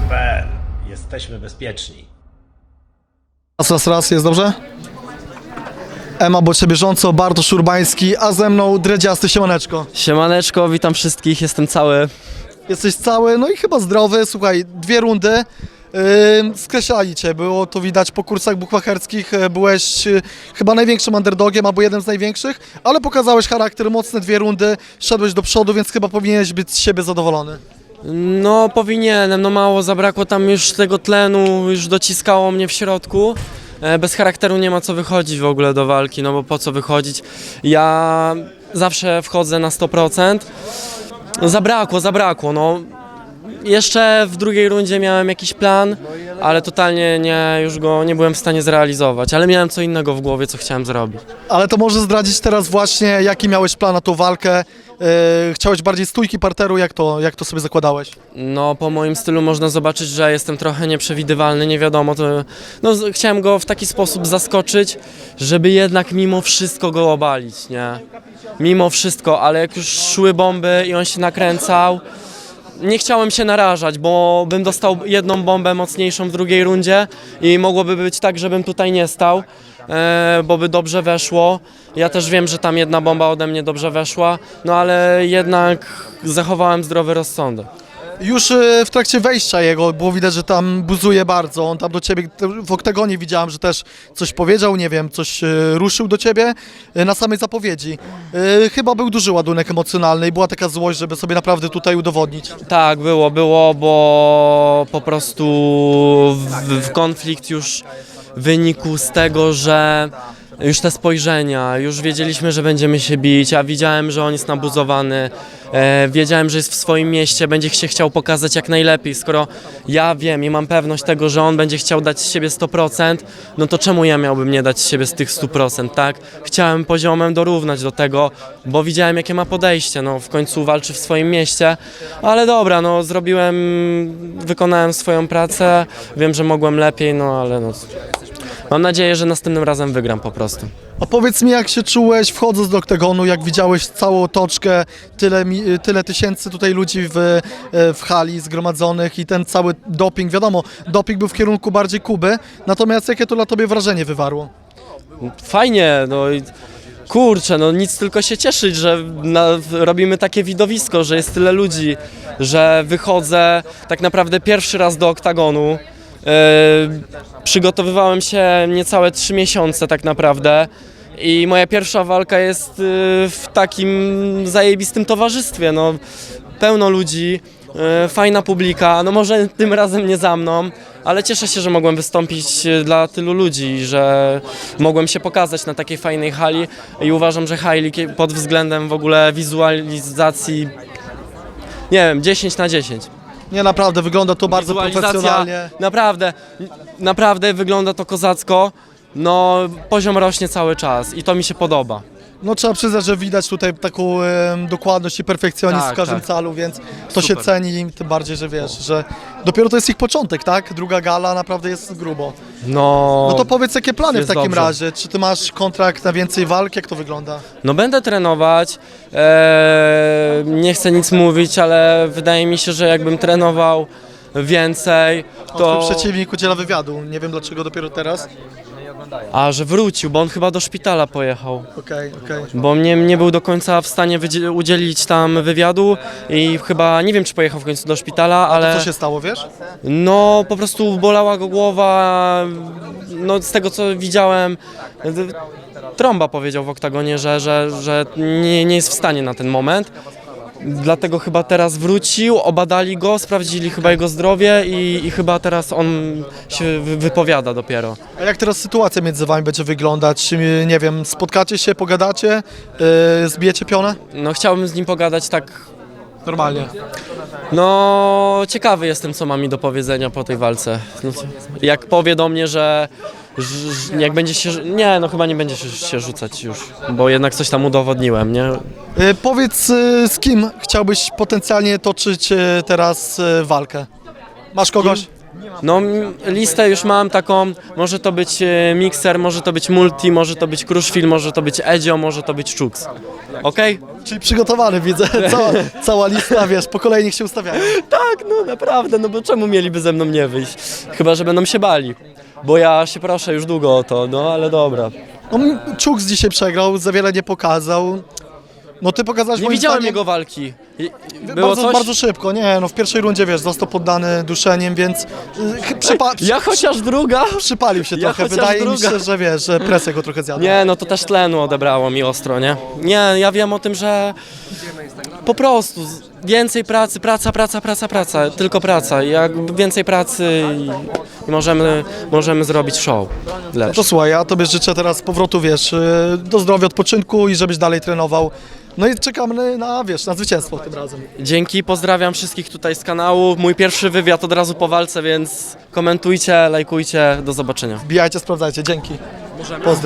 Boxy.pl. Jesteśmy bezpieczni. Raz, raz, raz, jest dobrze? Ema, bo cię bieżąco, Bartosz Urbański, a ze mną Dredziasty, siemaneczko. Siemaneczko, witam wszystkich, jestem cały. Jesteś cały, no i chyba zdrowy, słuchaj, dwie rundy. Yy, skreślali cię, było to widać po kursach bukmacherskich, yy, byłeś yy, chyba największym underdogiem, albo jednym z największych, ale pokazałeś charakter, mocne dwie rundy, szedłeś do przodu, więc chyba powinieneś być z siebie zadowolony. No powinienem, no mało zabrakło tam już tego tlenu, już dociskało mnie w środku. E, Bez charakteru nie ma co wychodzić w ogóle do walki, no bo po co wychodzić? Ja zawsze wchodzę na 100%. No zabrakło, zabrakło, no. Jeszcze w drugiej rundzie miałem jakiś plan, ale totalnie nie, już go nie byłem w stanie zrealizować, ale miałem co innego w głowie, co chciałem zrobić. Ale to może zdradzić teraz właśnie, jaki miałeś plan na tą walkę, yy, chciałeś bardziej stójki parteru, jak to, jak to sobie zakładałeś? No, po moim stylu można zobaczyć, że jestem trochę nieprzewidywalny, nie wiadomo. To, no, chciałem go w taki sposób zaskoczyć, żeby jednak mimo wszystko go obalić, nie? Mimo wszystko, ale jak już szły bomby i on się nakręcał, nie chciałem się narażać, bo bym dostał jedną bombę mocniejszą w drugiej rundzie i mogłoby być tak, żebym tutaj nie stał, e, bo by dobrze weszło. Ja też wiem, że tam jedna bomba ode mnie dobrze weszła, no ale jednak zachowałem zdrowy rozsądek. Już e, w trakcie wejścia jego było widać, że tam buzuje bardzo. On tam do ciebie w oktagonie widziałem, że też coś powiedział, nie wiem, coś e, ruszył do ciebie e, na samej zapowiedzi. Chyba był duży ładunek emocjonalny i była taka złość, żeby sobie naprawdę tutaj udowodnić. Tak, było, było, bo po prostu w, w konflikt już wynikł z tego, że już te spojrzenia, już wiedzieliśmy, że będziemy się bić, a widziałem, że on jest nabuzowany, e, wiedziałem, że jest w swoim mieście, będzie się chciał pokazać jak najlepiej, skoro ja wiem i mam pewność tego, że on będzie chciał dać z siebie 100%, no to czemu ja miałbym nie dać z siebie z tych 100%, tak? Chciałem poziomem dorównać do tego, bo widziałem jakie ma podejście, no w końcu walczy w swoim mieście, ale dobra, no zrobiłem, wykonałem swoją pracę, wiem, że mogłem lepiej, no ale no... Mam nadzieję, że następnym razem wygram po prostu. A powiedz mi, jak się czułeś wchodząc do oktagonu, jak widziałeś całą otoczkę, tyle, mi- tyle tysięcy tutaj ludzi w, e, w hali zgromadzonych i ten cały doping. Wiadomo, doping był w kierunku bardziej Kuby, natomiast jakie to dla tobie wrażenie wywarło? Fajnie, no i kurczę, no nic tylko się cieszyć, że na, robimy takie widowisko, że jest tyle ludzi, że wychodzę tak naprawdę pierwszy raz do oktagonu. E, przygotowywałem się niecałe trzy miesiące tak naprawdę. I moja pierwsza walka jest y, w takim zajebistym towarzystwie. No, pełno ludzi, y, fajna publika. No może tym razem nie za mną, ale cieszę się, że mogłem wystąpić y, dla tylu ludzi, że mogłem się pokazać na takiej fajnej hali i uważam, że League pod względem w ogóle wizualizacji nie wiem, 10 na 10. Nie, naprawdę, wygląda to bardzo Wizualizacja, profesjonalnie. Naprawdę, naprawdę wygląda to kozacko. No, poziom rośnie cały czas i to mi się podoba. No trzeba przyznać, że widać tutaj taką em, dokładność i perfekcjonizm Tak, w każdym tak. calu, więc to się Super. ceni, tym bardziej, że wiesz, że dopiero to jest ich początek, tak? Druga gala naprawdę jest grubo. No, No to powiedz, jakie plany w jest takim dobrze. razie? Czy ty masz kontrakt na więcej walk? Jak to wygląda? no będę trenować. Eee, nie chcę nic mówić, ale wydaje mi się, że jakbym trenował więcej, To... to. Twój przeciwnik udziela wywiadu, nie wiem dlaczego dopiero teraz. A, że wrócił, bo on chyba do szpitala pojechał. Okej, okej. Bo mnie nie był do końca w stanie udzielić tam wywiadu i chyba nie wiem, czy pojechał w końcu do szpitala, ale. Co się stało, wiesz? No, po prostu bolała go głowa. No, z tego co widziałem, d- trąba powiedział w oktagonie, że, że, że nie, nie jest w stanie na ten moment. Dlatego chyba teraz wrócił, obadali go, sprawdzili chyba jego zdrowie i, i chyba teraz on się wy- wypowiada dopiero. A jak teraz sytuacja między wami będzie wyglądać? Nie wiem, spotkacie się, pogadacie, yy, zbijecie pionę? No, chciałbym z nim pogadać tak. Normalnie. No, ciekawy jestem, co ma mi do powiedzenia po tej walce. No, jak powie do mnie, że, jak będzie się. Nie, no chyba nie będzie się, się rzucać już, bo jednak coś tam udowodniłem, nie? Yy, powiedz, yy, z kim chciałbyś potencjalnie toczyć yy, teraz walkę? Masz kogoś? No m, listę już mam taką, może to być e, Mixer, może to być Multi, może to być Kruszwil, może to być Edzio, może to być Czux. Okej? Czyli przygotowany widzę, cała, cała lista, wiesz, po kolei niech się ustawiają. Tak, no naprawdę, no bo czemu mieliby ze mną nie wyjść? Chyba, że będą się bali. Bo ja się proszę już długo o to, no ale dobra. No, Czuks dzisiaj przegrał, za wiele nie pokazał. No ty pokazałeś Nie moim widziałem zdaniem, jego walki. I- Było bardzo, coś? bardzo szybko, nie no w pierwszej rundzie wiesz, został poddany duszeniem, więc y, przypa- Ja chociaż druga? przypalił się Ja trochę. chociaż Wydaje mi druga. się, że wiesz, że presja go trochę zjadła. Nie, no to też tlenu odebrało mi ostro, nie? Nie, ja wiem o tym, że po prostu z- więcej pracy, praca, praca, praca, praca, tylko praca. Jak więcej pracy i, możemy, możemy zrobić show lepszy. To słuchaj, ja tobie życzę teraz powrotu, wiesz, y, do zdrowia, odpoczynku i żebyś dalej trenował. No i czekamy na, wiesz, na zwycięstwo tym razem. Dzięki, pozdrawiam wszystkich tutaj z kanału. Mój pierwszy wywiad od razu po walce, więc komentujcie, lajkujcie, do zobaczenia. Wbijajcie, sprawdzajcie, dzięki. Pozdro.